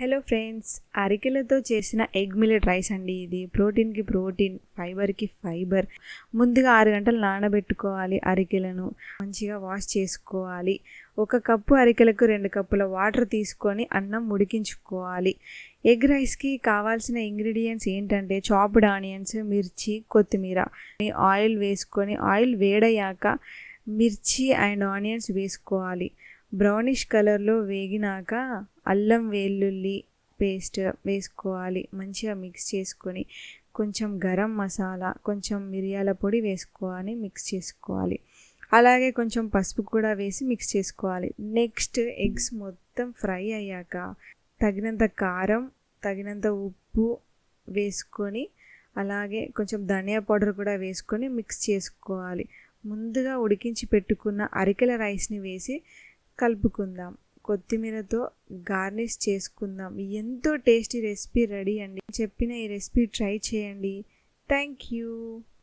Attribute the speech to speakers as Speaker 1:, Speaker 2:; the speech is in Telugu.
Speaker 1: హలో ఫ్రెండ్స్ అరికెలతో చేసిన ఎగ్ మిల్లెట్ రైస్ అండి ఇది. ప్రోటీన్కి ప్రోటీన్ ఫైబర్కి ఫైబర్. ముందుగా ఆరు గంటలు నానబెట్టుకోవాలి అరికెలను. మంచిగా వాష్ చేసుకోవాలి. ఒక కప్పు అరికెలకు రెండు కప్పుల వాటర్ తీసుకొని అన్నం ఉడికించుకోవాలి. ఎగ్ రైస్కి కావాల్సిన ఇంగ్రీడియంట్స్ ఏంటంటే చాప్డ్ ఆనియన్స్ మిర్చి కొత్తిమీర. ఆయిల్ వేసుకొని ఆయిల్ వేడయ్యాక మిర్చి అండ్ ఆనియన్స్ వేసుకోవాలి. బ్రౌనిష్ కలర్లో వేగినాక అల్లం వెల్లుల్లి పేస్ట్ వేసుకోవాలి. మంచిగా మిక్స్ చేసుకొని కొంచెం గరం మసాలా కొంచెం మిరియాల పొడి వేసుకోవాలి మిక్స్ చేసుకోవాలి. అలాగే కొంచెం పసుపు కూడా వేసి మిక్స్ చేసుకోవాలి. నెక్స్ట్ ఎగ్స్ మొత్తం ఫ్రై అయ్యాక తగినంత కారం తగినంత ఉప్పు వేసుకొని అలాగే కొంచెం ధనియా పౌడర్ కూడా వేసుకొని మిక్స్ చేసుకోవాలి. ముందుగా ఉడికించి పెట్టుకున్న అరికెల రైస్ని వేసి కలుపుకుందాం. కొత్తిమీరతో గార్నిష్ చేసుకుందాం. ఎంతో టేస్టీ రెసిపీ రెడీ అండి. చెప్పిన ఈ రెసిపీ ట్రై చేయండి. Thank you.